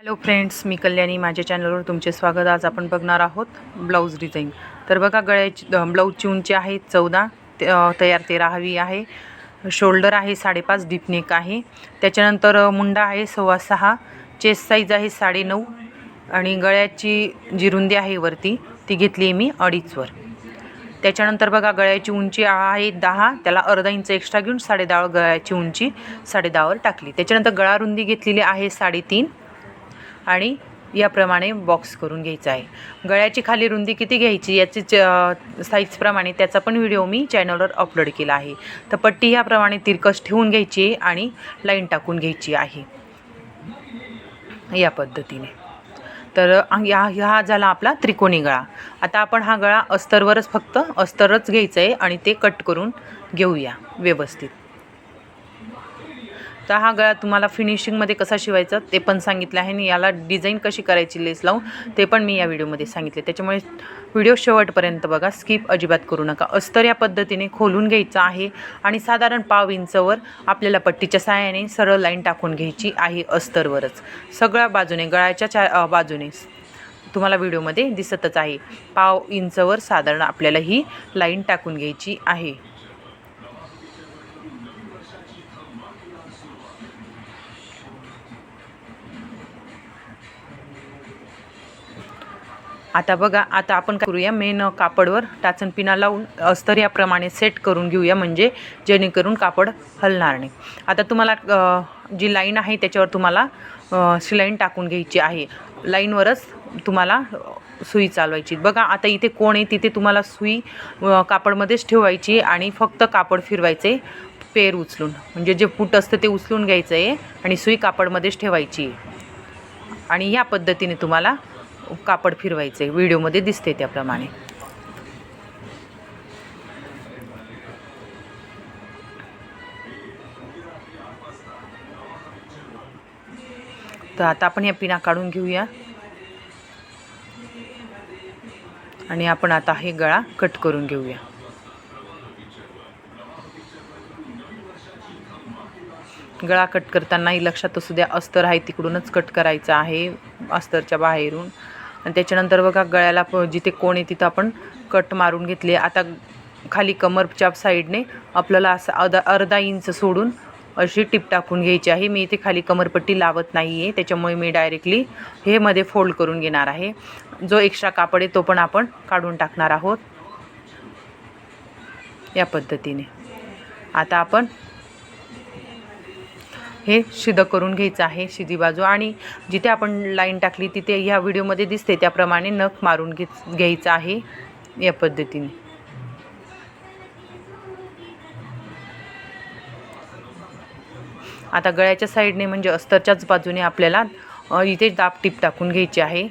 Hello friends मी कल्याणी. माझ्या चॅनलवर तुमचे स्वागत. आज आपण बघणार आहोत ब्लाऊज डिझाईन तर बघा गळ्याची ब्लाऊजची उंची आहे चौदा ते- तयार तेरा हवी आहे. शोल्डर आहे साडेपाच डीपनेक आहे. त्याच्यानंतर मुंडा आहे सव्वा सहा चेस्ट साईज आहे साडेनऊ आणि गळ्याची जी रुंदी आहे वरती. ती घेतली आहे मी अडीचवर त्याच्यानंतर बघा गळ्याची उंची आहे दहा त्याला अर्धा इंच एक्स्ट्रा घेऊन साडेदहा गळ्याची उंची साडेदहावर टाकली. त्याच्यानंतर गळा रुंदी घेतलेली आहे साडेतीन आणि याप्रमाणे बॉक्स करून घ्यायचा आहे. गळ्याची खाली रुंदी किती घ्यायची याची च साईजप्रमाणे त्याचा पण व्हिडिओ मी चॅनलवर अपलोड केला आहे. तर पट्टी ह्याप्रमाणे तिरकस ठेवून घ्यायची आहे आणि लाईन टाकून घ्यायची आहे. या पद्धतीने. तर ह्या या हा झाला आपला त्रिकोणी गळा. आता आपण हा गळा अस्तरवरच फक्त अस्तरच घ्यायचं आहे आणि ते कट करून घेऊया व्यवस्थित. तर हा गळा तुम्हाला फिनिशिंगमध्ये कसा शिवायचा ते पण सांगितलं आहे आणि याला डिझाईन कशी करायची लेस लावून ते पण मी या व्हिडिओमध्ये सांगितले. त्याच्यामुळे व्हिडिओ शेवटपर्यंत बघा स्किप अजिबात करू नका. अस्तर या पद्धतीने खोलून घ्यायचं आहे आणि साधारण पाव इंचवर आपल्याला पट्टीच्या सहाय्याने सरळ लाईन टाकून घ्यायची आहे अस्तरवरच. सगळ्या बाजूने गळ्याच्या चा बाजूने तुम्हाला व्हिडिओमध्ये दिसतच आहे. पाव इंचवर साधारण आपल्याला ही लाईन टाकून घ्यायची आहे. आता बघा आता आपण काय करूया? मेन कापडवर टाचण पिना लावून अस्तर याप्रमाणे सेट करून घेऊया म्हणजे जेणेकरून कापड हलणार नाही. आता तुम्हाला जी लाईन आहे त्याच्यावर तुम्हाला शिलाईन टाकून घ्यायची आहे. लाईनवरच तुम्हाला सुई चालवायची. बघा आता इथे कोण आहे तिथे तुम्हाला सुई कापडमध्येच ठेवायची आणि फक्त कापड फिरवायचे पेर उचलून म्हणजे जे फूट असतं ते उचलून घ्यायचं आहे आणि सुई कापडमध्येच ठेवायची. आहे आणि ह्या पद्धतीने तुम्हाला कापड फिरवायचे व्हिडिओमध्ये दिसते त्याप्रमाणे. तर आता आपण या पिना काढून घेऊया. आणि आपण आता हे गळा कट करून घेऊया. गळा कट करतानाही लक्षात असू द्या अस्तर आहे तिकडूनच कट करायचं आहे अस्तरच्या बाहेरून. आणि त्याच्यानंतर बघा गळ्याला प जिथे कोण आहे तिथं आपण कट मारून घेतले. आता खाली कमरच्या साईडने आपल्याला असं अर्धा अर्धा इंच सोडून अशी टिप टाकून घ्यायची आहे. मी इथे खाली कमरपट्टी लावत नाही आहे त्याच्यामुळे मी डायरेक्टली हे मध्ये फोल्ड करून घेणार आहे. जो एक्स्ट्रा कापड आहे तो पण आपण काढून टाकणार आहोत. या पद्धतीने. आता आपण हे शिदं करून घ्यायचं आहे शिदी बाजू. आणि जिथे आपण लाईन टाकली तिथे ह्या व्हिडिओमध्ये दिसते त्याप्रमाणे नख मारून घे घ्यायचं आहे या पद्धतीने. आता गळ्याच्या साईडने म्हणजे अस्तरच्याच बाजूने आपल्याला इथे दाब टीप टाकून घ्यायची आहे.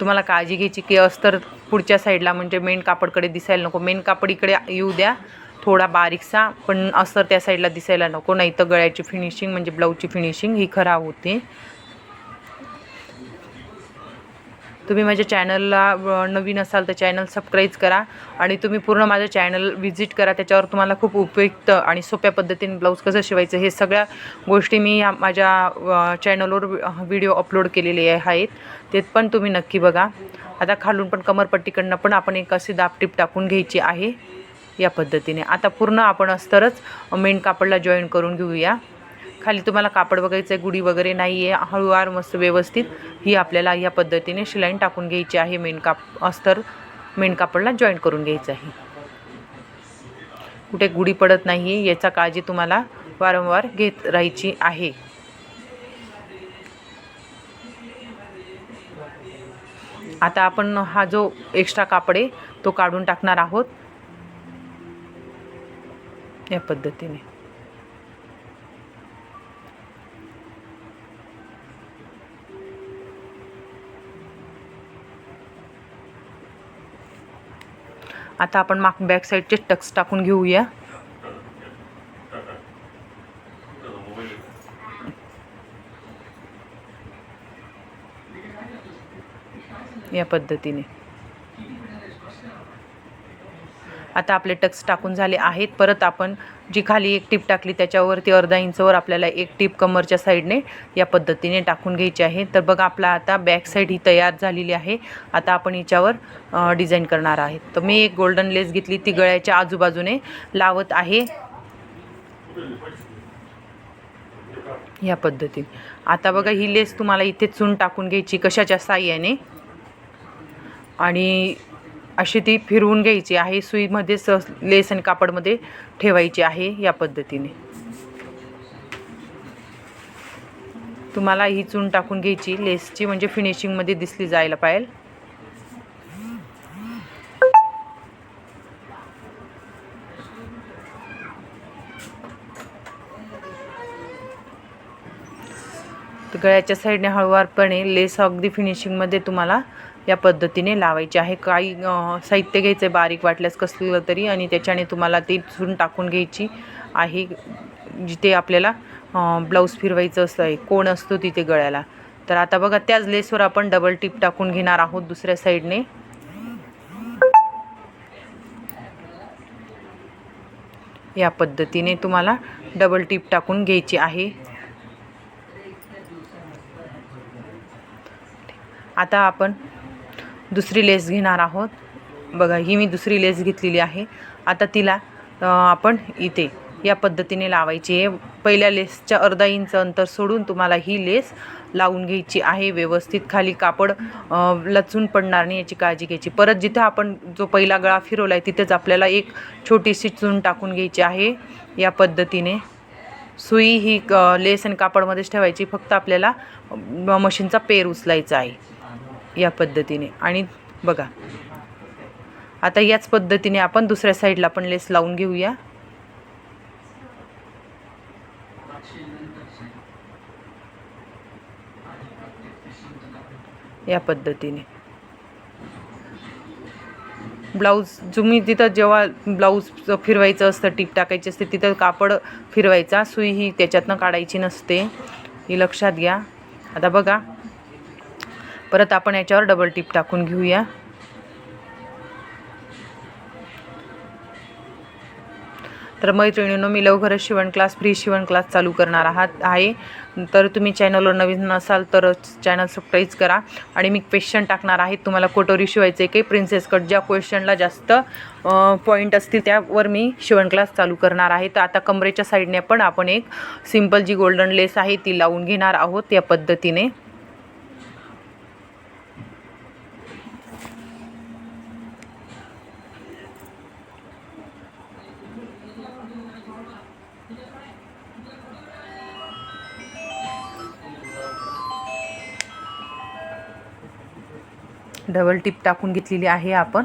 तुम्हाला काळजी घ्यायची की अस्तर पुढच्या साईडला म्हणजे मेन कापडकडे दिसायला नको. मेन कापड इकडे येऊ द्या. थोडा बारीकसा पण असर त्या साईडला दिसायला नको. नाही तर गळ्याची फिनिशिंग म्हणजे ब्लाऊजची फिनिशिंग ही खराब होते. तुम्ही माझ्या चॅनलला नवीन असाल तर चॅनल सबस्क्राईब करा आणि तुम्ही पूर्ण माझं चॅनल व्हिजिट करा. त्याच्यावर तुम्हाला खूप उपयुक्त आणि सोप्या पद्धतीने ब्लाऊज कसं शिवायचं हे सगळ्या गोष्टी मी या माझ्या चॅनलवर व्हिडिओ अपलोड केलेले आहेत. ते पण तुम्ही नक्की बघा. आता खालून पण कमरपट्टीकडनं पण आपण एक अशी दापटीप टाकून घ्यायची आहे. या पद्धतीने. आता पूर्ण आपण अस्तरच मेन कापडला जॉईन करून घेऊया. खाली तुम्हाला कापड बघायचं आहे गुढी वगैरे नाही आहे हळूवार मस्त व्यवस्थित ही आपल्याला या पद्धतीने शिलाईन टाकून घ्यायची आहे. मेन काप अस्तर मेन कापडला जॉईन करून घ्यायचं आहे. कुठे गुढी पडत नाही आहे याचा काळजी तुम्हाला वारंवार घेत राहायची आहे. आता आपण हा जो एक्स्ट्रा कापड आहे तो काढून टाकणार आहोत. या पद्धतीने. आता आपण माग बॅक साईडचे टक्स टाकून घेऊया. या पद्धतीने. आता आपले टक्स टाकून झाले आहेत. परत आपण जी खाली एक टीप टाकली त्याच्यावरती अर्धा इंचवर आपल्याला एक टीप कमरच्या साईडने या पद्धतीने टाकून घ्यायची आहे. तर बघा आपला आता बॅक साईड ही तयार झालेली आहे. आता आपण हिच्यावर डिझाईन करणार आहे. तर मी एक गोल्डन लेस घेतली ती गळ्याच्या आजूबाजूने लावत आहे. या पद्धतीने. आता बघा ही लेस तुम्हाला इथे चून टाकून घ्यायची कशाच्या साह्याने. आणि अशी ती फिरवून घ्यायची आहे. सुईमध्ये स लेस आणि कापडमध्ये ठेवायची आहे या पद्धतीने. तुम्हाला ही चून टाकून घ्यायची. लेसची म्हणजे फिनिशिंगमध्ये दिसली जायला पाहिजे गळ्याच्या साईडने हळूवारपणे लेस अगदी फिनिशिंगमध्ये तुम्हाला या पद्धतीने लावायची आहे. काही साहित्य घ्यायचं आहे बारीक वाटल्यास कसलं तरी आणि त्याच्याने तुम्हाला ती चून टाकून घ्यायची आहे. जिथे आपल्याला ब्लाऊज फिरवायचं असतं आहे कोण असतो तिथे गळ्याला. तर आता बघा त्याच लेसवर आपण डबल टिप टाकून घेणार आहोत दुसऱ्या साईडने. या पद्धतीने तुम्हाला डबल टिप टाकून घ्यायची आहे. आता आपण दुसरी लेस घेणार आहोत. बघा ही मी दुसरी लेस घेतलेली आहे. आता तिला आपण इथे या पद्धतीने लावायची आहे. पहिल्या लेसच्या अर्धा इंच अंतर सोडून तुम्हाला ही लेस लावून घ्यायची आहे. व्यवस्थित खाली कापड लचून पडणार नाही याची काळजी घ्यायची. परत जिथं आपण जो पहिला गळा फिरवला आहे तिथेच आपल्याला एक छोटीशी चून टाकून घ्यायची आहे. या पद्धतीने. सुई ही क- लेस आणि कापडमध्येच ठेवायची. फक्त आपल्याला मशीनचा पेर उचलायचा आहे. या पद्धतीने. आणि बघा आता याच पद्धतीने आपण दुसऱ्या साईडला पण लेस लावून घेऊया. या पद्धतीने. ब्लाऊज तुम्ही तिथं जेव्हा ब्लाऊज फिरवायचं असतं टीप टाकायची असते तिथं कापड फिरवायचा सुई ही त्याच्यातनं काढायची नसते. ही लक्षात घ्या. आता बघा परत आपण याच्यावर डबल टिप टाकून घेऊया. तर मैत्रिणींनो मी लवकरच शिवण क्लास फ्री शिवण क्लास चालू करणार आहात आहे. तर तुम्ही चॅनलवर नवीन नसाल तर चॅनल सबस्क्राईब करा. आणि मी क्वेश्चन टाकणार आहे तुम्हाला कोटोरी शिवायचे आहे की प्रिन्सेस कट ज्या क्वेश्चनला जास्त पॉईंट असतील त्यावर मी शिवण क्लास चालू करणार आहे. तर आता कमरेच्या साईडने पण आपण एक सिंपल जी गोल्डन लेस आहे ती लावून घेणार आहोत या पद्धतीने. डबल टिप टाकून घेतलेली आहे आपण.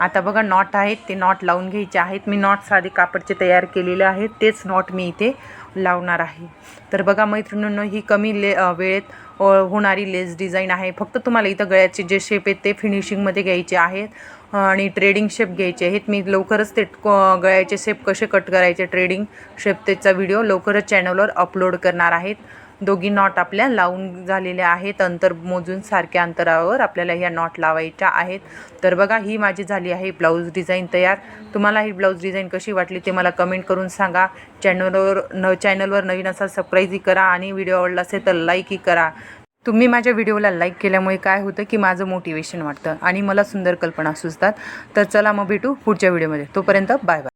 आता बघा नॉट आहेत ते नॉट लावून घ्यायचे आहेत. मी नॉट साधे कापडचे तयार केलेले आहेत तेच नॉट मी इथे लावणार आहे. तर बघा मैत्रिणींनो ही कमी ले वेळेत होणारी लेस डिझाईन आहे. फक्त तुम्हाला इथं गळ्याचे जे शेप आहेत ते फिनिशिंगमध्ये घ्यायचे आहेत. आणि ट्रेडिंग शेप घ्यायचे आहेत. मी लवकरच ते क- गळ्याचे शेप कसे कट करायचे ट्रेडिंग शेप त्याचा व्हिडिओ लवकरच चॅनलवर अपलोड करणार आहेत. दोघी नॉट आपल्या लावून झालेल्या आहेत. अंतर मोजून सारख्या अंतरावर आपल्याला ह्या नॉट लावायच्या आहेत. तर बघा ही माझी झाली आहे ब्लाऊज डिझाईन तयार. तुम्हाला ही ब्लाऊज डिझाईन कशी वाटली ते मला कमेंट करून सांगा. चॅनलवर न चॅनलवर नवीन असाल सबस्क्राईबही करा आणि व्हिडिओ आवडला असेल तर लाईकही करा. तुम्ही माझ्या व्हिडिओला लाईक केल्यामुळे काय होतं की माझं मोटिवेशन वाटतं आणि मला सुंदर कल्पना सुचतात. तर चला मग भेटू पुढच्या व्हिडिओमध्ये तोपर्यंत बाय बाय